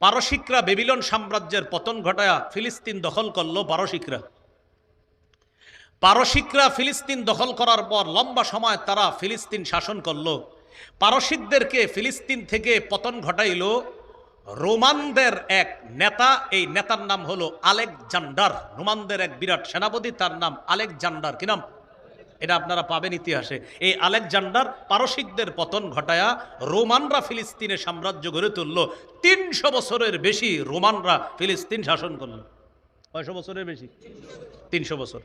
পারসিকরা Babylon সাম্রাজ্যের পতন ঘটায়া ফিলিস্তিন দখল করল পারসিকরা। পারসিকরা ফিলিস্তিন দখল করার পর লম্বা সময় তারা ফিলিস্তিন শাসন করল। পারসিকদেরকে ফিলিস্তিন থেকে পতন ঘটাইল রোমানদের এক নেতা। এই নেতার নাম হলো আলেকজান্ডার। রোমানদের এক বিরাট সেনাপতি, তার নাম আলেকজান্ডার। কি নাম? এটা আপনারা পাবেন ইতিহাসে। এই আলেকজান্ডার পারসিকদের পতন ঘটায়া রোমানরা ফিলিস্তিনে সাম্রাজ্য গড়ে তুলল। তিনশো বছরের বেশি রোমানরা ফিলিস্তিন শাসন করল। কয়শো বছরের বেশি? তিনশো বছর।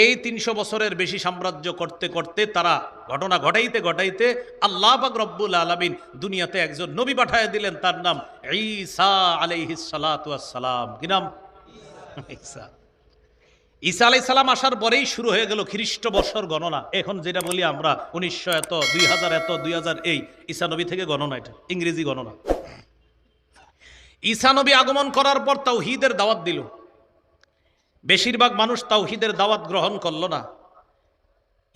এই তিনশো বছরের বেশি সাম্রাজ্য করতে করতে তারা ঘটনা ঘটাইতে ঘটাইতে আল্লাহ পাক রব্বুল আলমিন দুনিয়াতে একজন নবী পাঠায় দিলেন, তার নাম ঈসা আলাইহিসালাম কি নাম? ঈসা। ঈসা আলাই সালাম আসার পরেই শুরু হয়ে গেল খ্রিস্ট বর্ষর গণনা। এখন যেটা বলি আমরা, উনিশশো এত, দুই হাজার এত, দুই হাজার এই ঈসা নবী থেকে গণনা এটা, ইংরেজি গণনা। ঈসা নবী আগমন করার পর তাও হিদের দাওয়াত দিল। বেশিরভাগ মানুষ তাওহিদের দাওয়াত গ্রহণ করল না।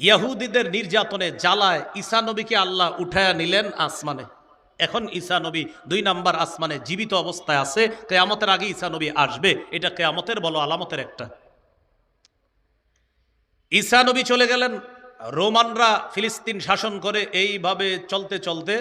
ইয়াহুদিদের নির্যাতনে জ্বালায় ঈসা নবীকে আল্লাহ উঠায়া নিলেন আসমানে। এখন ঈসা নবী দুই নাম্বার আসমানে জীবিত অবস্থায় আছে। কেয়ামতের আগে ঈসা নবী আসবে, এটা কেয়ামতের বলো আলামতের একটা। ঈসা নবী চলে গেলেন, রোমানরা ফিলিস্তিন শাসন করে এইভাবে চলতে চলতে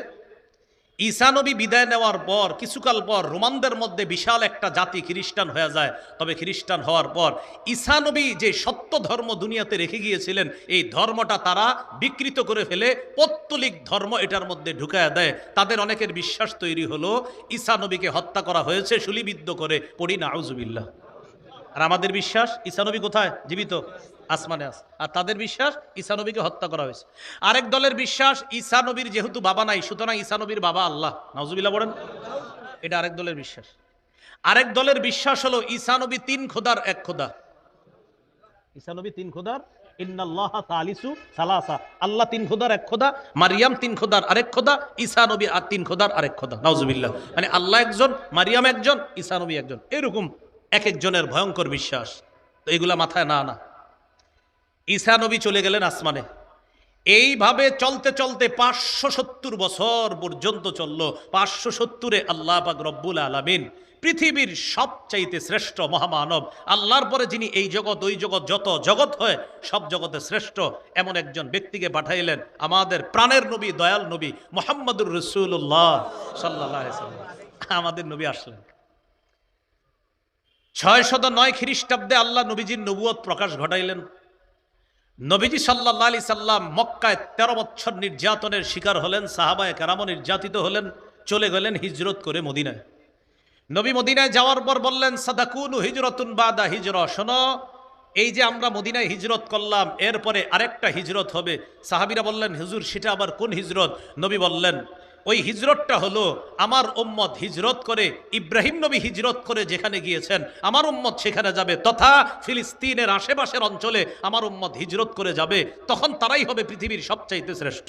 ঈসা নবী বিদায় নেওয়ার পর, কিছুকাল পর রোমানদের মধ্যে বিশাল একটা জাতি খ্রিস্টান হয়ে যায়। তবে খ্রিস্টান হওয়ার পর ঈসা নবী যে সত্য ধর্ম দুনিয়াতে রেখে গিয়েছিলেন, এই ধর্মটা তারা বিকৃত করে ফেলে, পত্তলিক ধর্ম এটার মধ্যে ঢুকায় দেয়। তাদের অনেকের বিশ্বাস তৈরি হলো, ঈসা নবীকে হত্যা করা হয়েছে শুলিবিদ্ধ করে পড়ি না আউজুবিল্লাহ আর আমাদের বিশ্বাস ঈসানবী কোথায়? জীবিত। আসমানে আস আর তাদের বিশ্বাস ঈসানবীকে হত্যা করা হয়েছে। আরেক দলের বিশ্বাস ঈসানবীর যেহেতু বাবা নাই, সুতরাং ঈসানবীর বাবা আল্লাহ। নাউজুবিল্লাহ বলেন এটা আরেক দলের বিশ্বাস। আরেক দলের বিশ্বাস হলো ঈসানবী তিন খোদার এক খোদা। ঈসানবী তিন খোদার। আল্লাহ তিন খোদার এক খোদা, মারিয়াম তিন খোদার আরেক খোদা, ঈসা আর তিন খোদার আরেক খোদা। নাউজুবিল্লাহ। মানে আল্লাহ একজন, মারিয়াম একজন, ঈসা নবী একজন। এরকম এক একজনের ভয়ঙ্কর বিশ্বাস। তো এগুলা মাথায় না না। ঈসা নবী চলে গেলেন আসমানে। এইভাবে চলতে চলতে পাঁচশো সত্তর বছর পর্যন্ত চলল। পাঁচশো সত্তরে আল্লাহ পাক রব্বুল আলমিন পৃথিবীর সবচাইতে শ্রেষ্ঠ মহামানব, আল্লাহর পরে যিনি এই জগৎ, ওই জগৎ যত জগৎ হয়, সব জগতে শ্রেষ্ঠ। এমন একজন ব্যক্তিকে পাঠাইলেন আমাদের প্রাণের নবী, দয়াল নবী মোহাম্মদুর রসুল্লাহ সাল্লাহ আমাদের নবী আসলেন। ছয় শত নয় খ্রিস্টাব্দে আল্লাহ নবীজির নবুয়ত প্রকাশ ঘটাইলেন। নবীজি সাল্লাহ আলি সাল্লাম মক্কায় তেরো বছর নির্যাতনের শিকার হলেন, সাহাবায় কেরামো নির্যাতিত হলেন, চলে গেলেন হিজরত করে মদিনায়। নবী মদিনায় যাওয়ার পর বললেন, সাদাকুনু হিজরতুন বাদা হিজর শোনো, এই যে আমরা মদিনায় হিজরত করলাম, এরপরে আরেকটা হিজরত হবে। সাহাবিরা বললেন, হুজুর, সেটা আবার কোন হিজরত? নবী বললেন ওই হিজরতটা হলো আমার উম্মত হিজরত করে, ইব্রাহিম নবী হিজরত করে যেখানে গিয়েছেন, আমার উম্মত সেখানে যাবে। তথা ফিলিস্তিনের আশেপাশের অঞ্চলে আমার উম্মত হিজরত করে যাবে, তখন তারাই হবে পৃথিবীর সবচাইতে শ্রেষ্ঠ।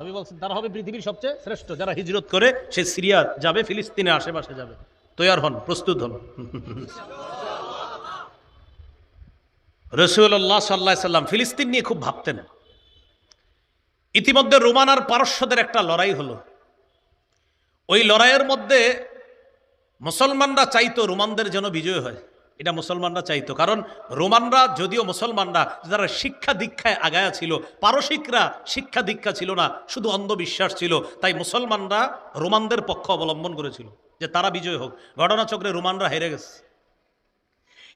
আমি বলছেন, তারা হবে পৃথিবীর সবচেয়ে শ্রেষ্ঠ। যারা হিজরত করে, সে সিরিয়া যাবে, ফিলিস্তিনের আশেপাশে যাবে। তৈয়ার হন, প্রস্তুত হন। রসুল্লাহ সাল্লাহ সাল্লাম ফিলিস্তিন নিয়ে খুব ভাবতেন। ইতিমধ্যে রোমান আর পারস্যদের একটা লড়াই হলো। ওই লড়াইয়ের মধ্যে মুসলমানরা চাইতো রোমানদের যেন বিজয় হয়। এটা মুসলমানরা চাইতো। কারণ রোমানরা, যদিও মুসলমানরা, যারা শিক্ষা দীক্ষায় আগায়া ছিল, পারসিকরা শিক্ষা দীক্ষা ছিল না, শুধু অন্ধবিশ্বাস ছিল, তাই মুসলমানরা রোমানদের পক্ষ অবলম্বন করেছিল যে তারা বিজয় হোক। ঘটনাচক্রে রোমানরা হেরে গেছে।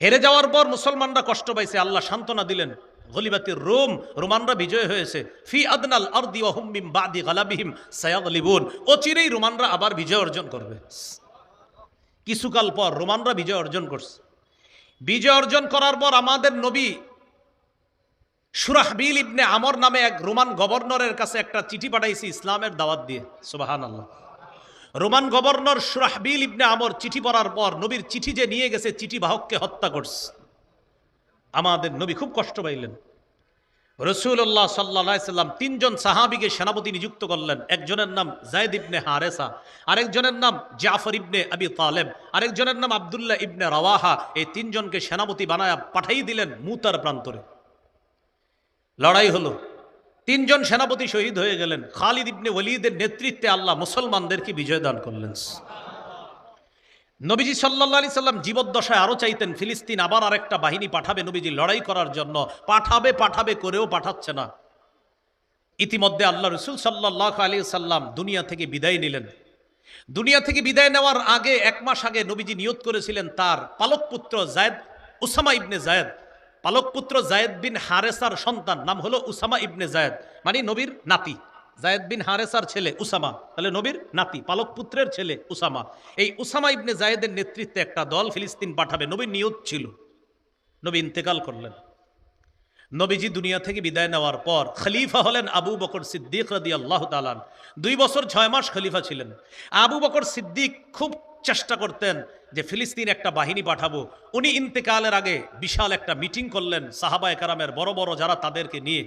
হেরে যাওয়ার পর মুসলমানরা কষ্ট পাইছে, আল্লাহ সান্ত্বনা দিলেন। গলিবাতির রোম, রোমানরা বিজয় হয়েছে। ফি আদনাল আরদি ওহুম্মিম বাদি গালাবিহিম সায়াগলিবুন। অচিরেই রোমানরা আবার বিজয় অর্জন করবে। কিছুকাল পর রোমানরা বিজয় অর্জন করছে। বিজয় অর্জন করার পর আমাদের নবী সুরাহবিল ইবনে আমর নামে এক রোমান গভর্নরের কাছে একটা চিঠি পাঠাইছি ইসলামের দাওয়াত দিয়ে। সুবাহান আল্লাহ রোমান গভর্নর সুরাহবিল ইবনে আমর চিঠি পড়ার পর নবীর চিঠি যে নিয়ে গেছে, চিঠি বাহককে হত্যা করছে। আমাদের নবী খুব কষ্ট পাইলেন। রসুল্লাহ সাল্লা তিনজন সাহাবিকে সেনাপতি নিযুক্ত করলেন। একজনের নাম জায়দ ইবনে হারেসা, আরেকজনের নাম জাফর ইবনে আবি তালেব, আরেকজনের নাম আবদুল্লাহ ইবনে রওয়াহা। এই তিনজনকে সেনাপতি বানায়া পাঠাই দিলেন মুতার প্রান্তরে। লড়াই হলো। তিনজন সেনাপতি শহীদ হয়ে গেলেন। খালিদ ইবনে ওলিদের নেতৃত্বে আল্লাহ মুসলমানদেরকে বিজয় দান করলেন। নবীজি সাল্লাহ আলি সাল্লাম জীবদ্দশায় আরও চাইতেন, ফিলিস্তিন আবার আরেকটা বাহিনী পাঠাবে নবীজি লড়াই করার জন্য। পাঠাবে পাঠাবে করেও পাঠাচ্ছে না। ইতিমধ্যে আল্লাহ রসুল সাল্লাহ আলী সাল্লাম দুনিয়া থেকে বিদায় নিলেন। দুনিয়া থেকে বিদায় নেওয়ার আগে, এক মাস আগে নবীজি নিয়ত করেছিলেন তার পালক পুত্র জায়দ, উসামা ইবনে জায়দ। পালক পুত্র জায়দ বিন হারেসার সন্তান, নাম হলো উসামা ইবনে জায়দ মানে নবীর নাতি। জায়দ বিন হারেসার ছেলে উসামা, তাহলে নবীর নাতি পালক পুত্রের ছেলে উসামা। এই উসামা ইবনে জায়েদের নেতৃত্বে একটা দল ফিলিস্তিন পাঠাবে, নবীর নিয়ত ছিল। নবী ইন্তেকাল করলেন। নবীজি দুনিয়া থেকে বিদায় নেওয়ার পর খলিফা হলেন আবু বকর সিদ্দিক রাদি আল্লাহ তালান দুই বছর ছয় মাস খলিফা ছিলেন। আবু বকর সিদ্দিক খুব চেষ্টা করতেন যে ফিলিস্তিন একটা বাহিনী পাঠাবো। উনি ইন্তেকালের আগে বিশাল একটা মিটিং করলেন সাহাবা একরামের বড় বড় যারা তাদেরকে নিয়ে।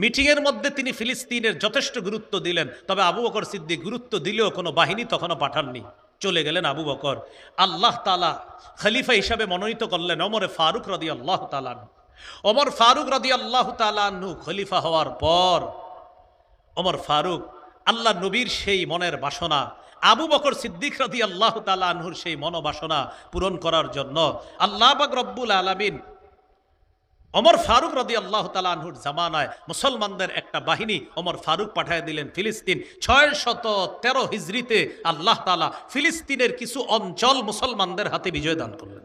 মিটিংয়ের মধ্যে তিনি ফিলিস্তিনের যথেষ্ট গুরুত্ব দিলেন, তবে আবু বকর সিদ্দিক গুরুত্ব দিলেও কোনো বাহিনী তখনও পাঠাননি। চলে গেলেন আবু বকর। আল্লাহ তালা খলিফা হিসাবে মনোনীত করলেন অমরে ফারুক রদি আল্লাহ তালান অমর ফারুক রদি আল্লাহ তালাহু খলিফা হওয়ার পর অমর ফারুক আল্লাহ নবীর সেই মনের বাসনা, আবু বকর সিদ্দিক রদি আল্লাহ তালাহুর সেই মনোবাসনা পূরণ করার জন্য আল্লাহ বাক রব্বুল আলমিন অমর ফারুক রদি আল্লাহ তালাহুর জামানায় মুসলমানদের একটা বাহিনী অমর ফারুক পাঠায় দিলেন ফিলিস্তিন। ছয় শত তেরো হিজড়িতে আল্লাহ তালা ফিলিস্তিনের কিছু অঞ্চল মুসলমানদের হাতে বিজয় দান করলেন।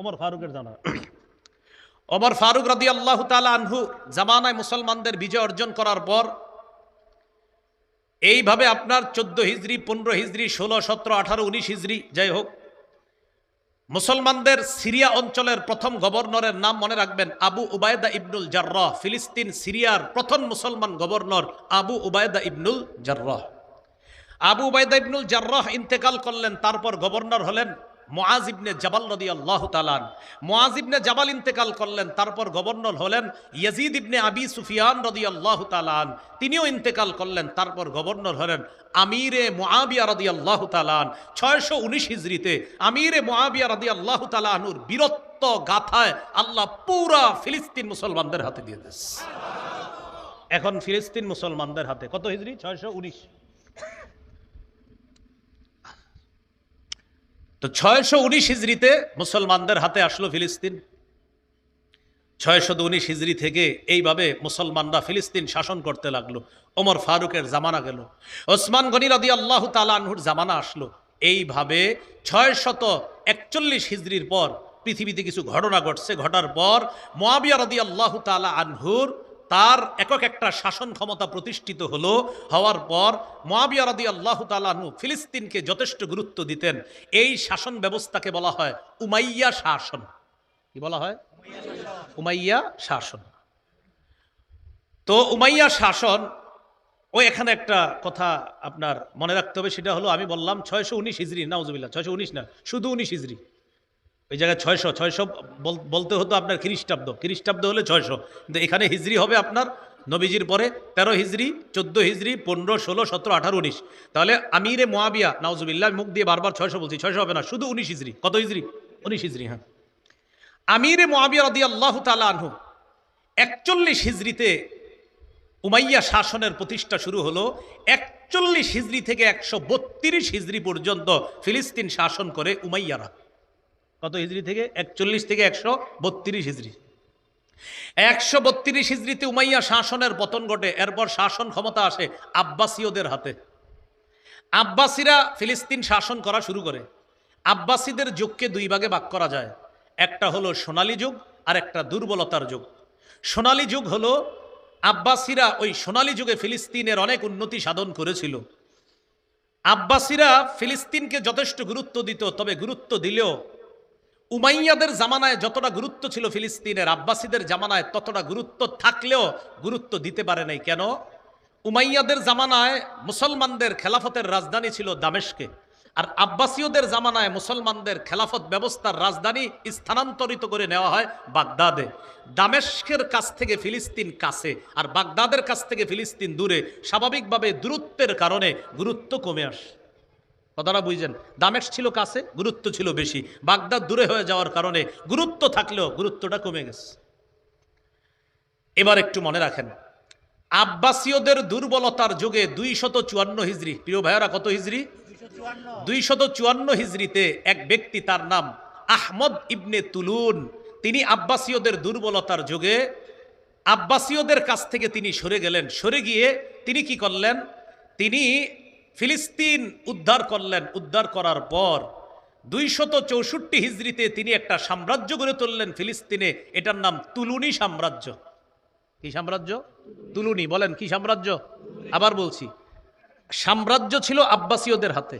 অমর ফারুকের জানা ওমর ফারুক রাদি আল্লাহ তালা আনহু জামানায় মুসলমানদের বিজয় অর্জন করার পর এইভাবে আপনার চোদ্দ হিজড়ি পনেরো হিজড়ি ষোলো সতেরো আঠারো উনিশ হিজড়ি যাই হোক মুসলমানদের সিরিয়া অঞ্চলের প্রথম গভর্নরের নাম মনে রাখবেন আবু উবায়দা ইবনুল জার্রাহ। ফিলিস্তিন, সিরিয়ার প্রথম মুসলমান গভর্নর আবু উবায়দা ইবনুল জার্রাহ। আবু উবায়দা ইবনুল জার্রাহ ইন্তেকাল করলেন, তারপর গভর্নর হলেন মোয়াজ ইবনে জাবাল রদি আল্লাহ তালান মোয়াজ ইবনে জাবাল ইন্তেকাল করলেন, তারপর গভর্নর হলেন ইয়াজিদ ইবনে আবি সুফিয়ান রদি আল্লাহ তালান তিনিও ইন্তেকাল করলেন, তারপর গভর্নর হলেন আমিরে মোয়াবিয়া রদি আল্লাহ তালান ছয়শো উনিশ হিজড়িতে আমিরে মোয়াবিয়া রদি আল্লাহ তালানুর বীরত্ব গাথায় আল্লাহ পুরা ফিলিস্তিন মুসলমানদের হাতে দিয়ে দিস এখন ফিলিস্তিন মুসলমানদের হাতে কত হিজড়ি? ছয়শো উনিশ। তো ছয়শো উনিশ হিজড়িতে মুসলমানদের হাতে আসলো ফিলিস্তিন। ছয়শো উনিশ হিজড়ি থেকে এইভাবে মুসলমানরা ফিলিস্তিন শাসন করতে লাগল। ওমর ফারুকের জামানা গেল। ওসমান গনি রদি আল্লাহ তালাহুর জামানা আসলো। এইভাবে ছয় শত একচল্লিশ হিজড়ির পর পৃথিবীতে কিছু ঘটনা ঘটছে। ঘটার পর মোয়াবিয়া রদি আল্লাহ তালা আনহুর তার একক একটা শাসন ক্ষমতা প্রতিষ্ঠিত হলো, হওয়ার পর মোয়াবিয়া রাদি আল্লাহ তালাহু ফিলিস্তিনকে যথেষ্ট গুরুত্ব দিতেন। এই শাসন ব্যবস্থাকে বলা হয় উমাইয়া শাসন। কি বলা হয়? উমাইয়া শাসন। তো উমাইয়া শাসন, ও এখানে একটা কথা আপনার মনে রাখতে হবে, সেটা হলো আমি বললাম ছয়শো উনিশ হিজড়ি নাউজুবিল্লাহ, ছয়শো উনিশ না, শুধু উনিশ হিজড়ি ওই জায়গায় ছয়শো ছয়শো বলতে হতো আপনার খ্রিস্টাব্দ। খ্রিস্টাব্দ হলে ছয়শো। কিন্তু এখানে হিজড়ি হবে আপনার নবীজির পরে, তেরো হিজড়ি চোদ্দ হিজড়ি পনেরো, ষোলো, সতেরো, আঠারো, উনিশ। তাহলে আমিরে মোয়াবিয়া নাউজুবিল্লাহ, মুখ দিয়ে বারবার ছয়শো বলছি, ছয়শো হবে না, শুধু উনিশ হিজড়ি কত হিজড়ি উনিশ হিজড়ি হ্যাঁ। আমিরে মোয়াবিয়া রদি আল্লাহ তালা আনহু, একচল্লিশ হিজড়িতে উমাইয়া শাসনের প্রতিষ্ঠা শুরু হলো, একচল্লিশ হিজড়ি থেকে একশো বত্রিশ হিজড়ি পর্যন্ত ফিলিস্তিন শাসন করে উমাইয়ারা। কত হিজড়ি থেকে? একচল্লিশ থেকে একশো বত্রিশ হিজড়ি একশো বত্রিশ হিজড়িতে উমাইয়া শাসনের পতন ঘটে, এরপর শাসন ক্ষমতা আসে আব্বাসীয়দের হাতে। আব্বাসীরা ফিলিস্তিন শাসন করা শুরু করে। আব্বাসীদের যুগকে দুই ভাগে ভাগ করা যায়। একটা হলো সোনালী যুগ, আর একটা দুর্বলতার যুগ। সোনালী যুগ হলো, আব্বাসীরা ওই সোনালী যুগে ফিলিস্তিনের অনেক উন্নতি সাধন করেছিল। আব্বাসীরা ফিলিস্তিনকে যথেষ্ট গুরুত্ব দিত, তবে গুরুত্ব দিলেও উমাইয়াদের জামানায় যতটা গুরুত্ব ছিল ফিলিস্তিনের, আব্বাসীদের জামানায় ততটা গুরুত্ব থাকলেও গুরুত্ব দিতে পারে নাই। কেন? উমাইয়াদের জামানায় মুসলমানদের খেলাফতের রাজধানী ছিল দামেশকে, আর আব্বাসীয়দের জামানায় মুসলমানদের খেলাফত ব্যবস্থার রাজধানী স্থানান্তরিত করে নেওয়া হয় বাগদাদে। দামেস্কের কাছ থেকে ফিলিস্তিন কাছে, আর বাগদাদের কাছ থেকে ফিলিস্তিন দূরে। স্বাভাবিকভাবে দূরত্বের কারণে গুরুত্ব কমে আসে। কথাটা বুঝছেন দামেশ ছিল কাছে, গুরুত্ব ছিল বেশি। বাগদাদ দূরে হয়ে যাওয়ার কারণে গুরুত্ব থাকলেও গুরুত্বটা কমে গেছে। এবার একটু মনে রাখেন, আব্বাসীয়দের দুর্বলতার যুগে দুই শত চুয়ান্ন হিজড়ি প্রিয় ভাইয়ারা কত হিজড়ি দুইশত চুয়ান্ন হিজড়িতে এক ব্যক্তি তার নাম আহমদ ইবনে তুলুন, তিনি আব্বাসীয়দের দুর্বলতার যুগে আব্বাসীয়দের কাছ থেকে তিনি সরে গেলেন। সরে গিয়ে তিনি কি করলেন? তিনি ফিলিস্তিন উদ্ধার করলেন, উদ্ধার করার পর দুইশত চৌষট্টি হিজড়িতে তিনি একটা সাম্রাজ্য গড়ে তুললেন ফিলিস্তিনে। এটার নাম তুলুনি সাম্রাজ্য। কি সাম্রাজ্য? তুলুনি, বলেন কি সাম্রাজ্য? আবার বলছি, সাম্রাজ্য ছিল আব্বাসীয়দের হাতে।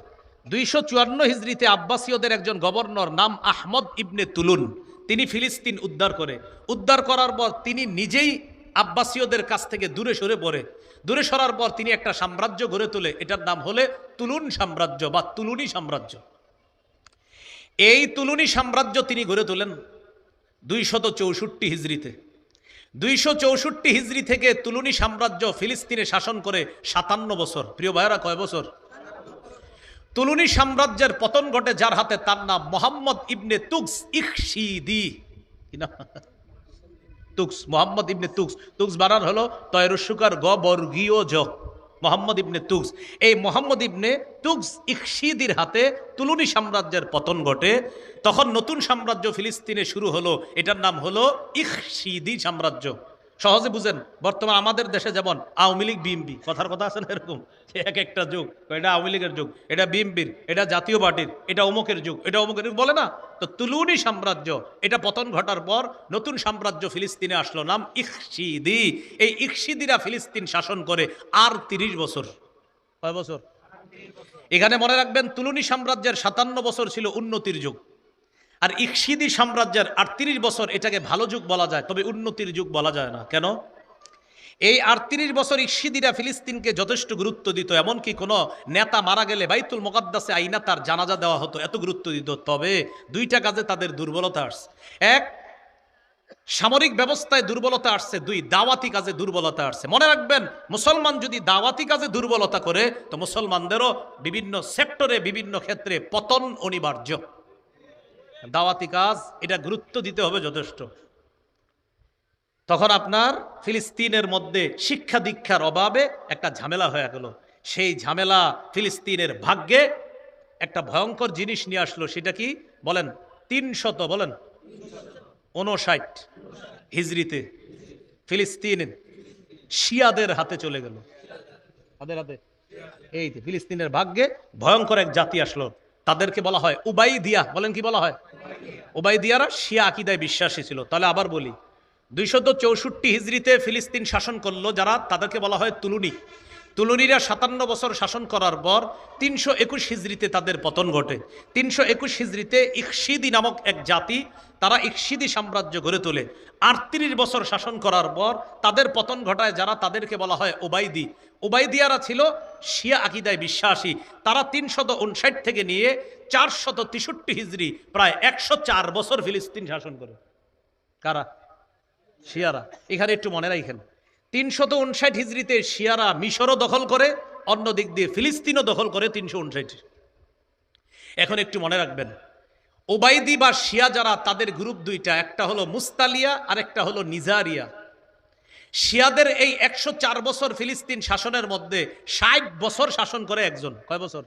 দুইশো চুয়ান্ন হিজড়িতে আব্বাসীয়দের একজন গভর্নর নাম আহমদ ইবনে তুলুন। তিনি ফিলিস্তিন উদ্ধার করে। উদ্ধার করার পর তিনি নিজেই আব্বাসীয়দের কাছ থেকে দূরে সরে পড়ে। দূরে সরার পর তিনি একটা সাম্রাজ্য গড়ে তোলে। এটার নাম হলে তুলুন সাম্রাজ্য বা তুলুনি সাম্রাজ্য। এই তুলুনি সাম্রাজ্য তিনি গড়ে তোলেন দুইশত চৌষট্টি হিজড়িতে। দুইশো চৌষট্টি হিজড়ি থেকে তুলুনি সাম্রাজ্য ফিলিস্তিনে শাসন করে সাতান্ন বছর। প্রিয় ভাইয়েরা, কয় বছর? তুলুনি সাম্রাজ্যের পতন ঘটে যার হাতে তার নাম মোহাম্মদ ইবনে তুকস নাম? তুকস মোহাম্মদ ইবনে তুকস তুকস বানান হলো তয়রসুকার গ বর্গীয় জ। মোহাম্মদ ইবনে তুকস এই মোহাম্মদ ইবনে তুকস ইকশিদির হাতে তুলুনি সাম্রাজ্যের পতন ঘটে। তখন নতুন সাম্রাজ্য ফিলিস্তিনে শুরু হলো। এটার নাম হলো ইকশিদি সাম্রাজ্য। সহজে বুঝেন, বর্তমান আমাদের দেশে যেমন আওয়ামী লীগ বিএমপি কথার কথা আছে না এরকম? এক একটা যুগ, এটা আওয়ামী লীগের যুগ, এটা বিএমপির এটা জাতীয় পার্টির, এটা অমুকের যুগ, এটা অমুকের বলে না? তো তুলুনি সাম্রাজ্য, এটা পতন ঘটার পর নতুন সাম্রাজ্য ফিলিস্তিনে আসলো, নাম ইকশিদি এই ইকশিদিরা ফিলিস্তিন শাসন করে আর তিরিশ বছর। কয় বছর? এখানে মনে রাখবেন, তুলুনি সাম্রাজ্যের সাতান্ন বছর ছিল উন্নতির যুগ। আর ইকশিদি সাম্রাজ্যের আটত্রিশ বছর এটাকে ভালো যুগ বলা যায়, তবে উন্নতির যুগ বলা যায় না। কেন? এই আটত্রিশ বছর ইকশিদিরা ফিলিস্তিনকে যথেষ্ট গুরুত্ব দিত, এমনকি কোনো নেতা মারা গেলে বাইতুল মোকাদ্দাসে আইনা তার জানাজা দেওয়া হতো, এত গুরুত্ব দিত। তবে দুইটা কাজে তাদের দুর্বলতা আসছে। এক, সামরিক ব্যবস্থায় দুর্বলতা আসছে। দুই, দাওয়াতি কাজে দুর্বলতা আসছে। মনে রাখবেন, মুসলমান যদি দাওয়াতি কাজে দুর্বলতা করে, তো মুসলমানদেরও বিভিন্ন সেক্টরে, বিভিন্ন ক্ষেত্রে পতন অনিবার্য। দাওয়াতি কাজ, এটা গুরুত্ব দিতে হবে যথেষ্ট। তখন আপনার ফিলিস্তিনের মধ্যে শিক্ষা দীক্ষার অভাবে একটা ঝামেলা হয়ে গেল। সেই ঝামেলা ফিলিস্তিনের ভাগ্যে একটা ভয়ঙ্কর জিনিস নিয়ে আসলো, সেটা কি? বলেন, তিনশত, বলেন উনষাট হিজড়িতে ফিলিস্তিন শিয়াদের হাতে চলে গেল। তাদের হাতে। এই ফিলিস্তিনের ভাগ্যে ভয়ঙ্কর এক জাতি আসলো। তাদেরকে বলা হয় উবাই দিয়া বলেন কি বলা হয়? উবাই দিয়ারা শিয়া আকিদায় বিশ্বাসী ছিল। তাহলে আবার বলি, দুইশত চৌষট্টি হিজড়িতে ফিলিস্তিন শাসন করল যারা, তাদেরকে বলা হয় তুলুনি। তুলুনিরা সাতান্ন বছর শাসন করার পর তিনশো একুশ হিজড়িতে তাদের পতন ঘটে। তিনশো একুশ হিজড়িতে ইকশিদি নামক এক জাতি তারা ইকশিদি সাম্রাজ্য গড়ে তোলে। আটত্রিশ বছর শাসন করার পর তাদের পতন ঘটায় যারা তাদেরকে বলা হয় ওবাইদি। ওবাইদিয়ারা ছিল শিয়া আকিদায় বিশ্বাসী। তারা তিনশত উনষাট থেকে নিয়ে চারশত তেষট্টি হিজড়ি, প্রায় একশো চার বছর ফিলিস্তিন শাসন করে। কারা? শিয়ারা। এখানে একটু মনে রাখেন। তিনশত উনষাট হিজড়িতে শিয়ারা মিশরও দখল করে, অন্য দিক দিয়ে ফিলিস্তিনও দখল করে তিনশো উনষাট এখন একটু মনে রাখবেন, ওবাইদি বা শিয়া যারা, তাদের গ্রুপ দুইটা, একটা হলো মুস্তালিয়া আর একটা হলো নিজারিয়া। শিয়াদের এই একশো চার বছর ফিলিস্তিন শাসনের মধ্যে ষাট বছর শাসন করে একজন। কয় বছর?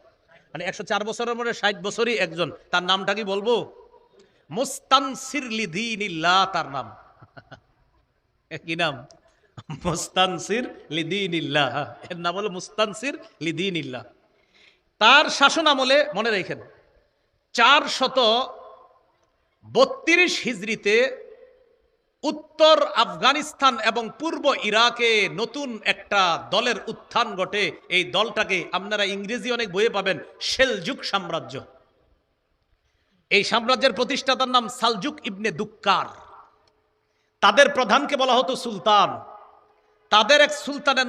মানে একশো চার বছরের মধ্যে ষাট বছরই একজন। তার নামটা কি বলব? মুস্তানসির লিদিনিল্লাহ তার নাম। কি নাম? মুস্তানসির লিদিনিল্লাহ। এর নাম হলো মুস্তানসির লিদিনিল্লাহ। তার শাসন আমলে মনে রেখেন চার শত বত্রিশ হিজড়িতে উত্তর আফগানিস্তান এবং পূর্ব ইরাকে নতুন একটা দলের উত্থান ঘটে। এই দলটাকে আপনারা ইংরেজি অনেক বইয়ে পাবেন, সেলজুক সাম্রাজ্য। এই সাম্রাজ্যের প্রতিষ্ঠাতার নাম সালজুক ইবনে দুক্কার। তাদের প্রধানকে বলা হতো সুলতান। তাদের এক সুলতানের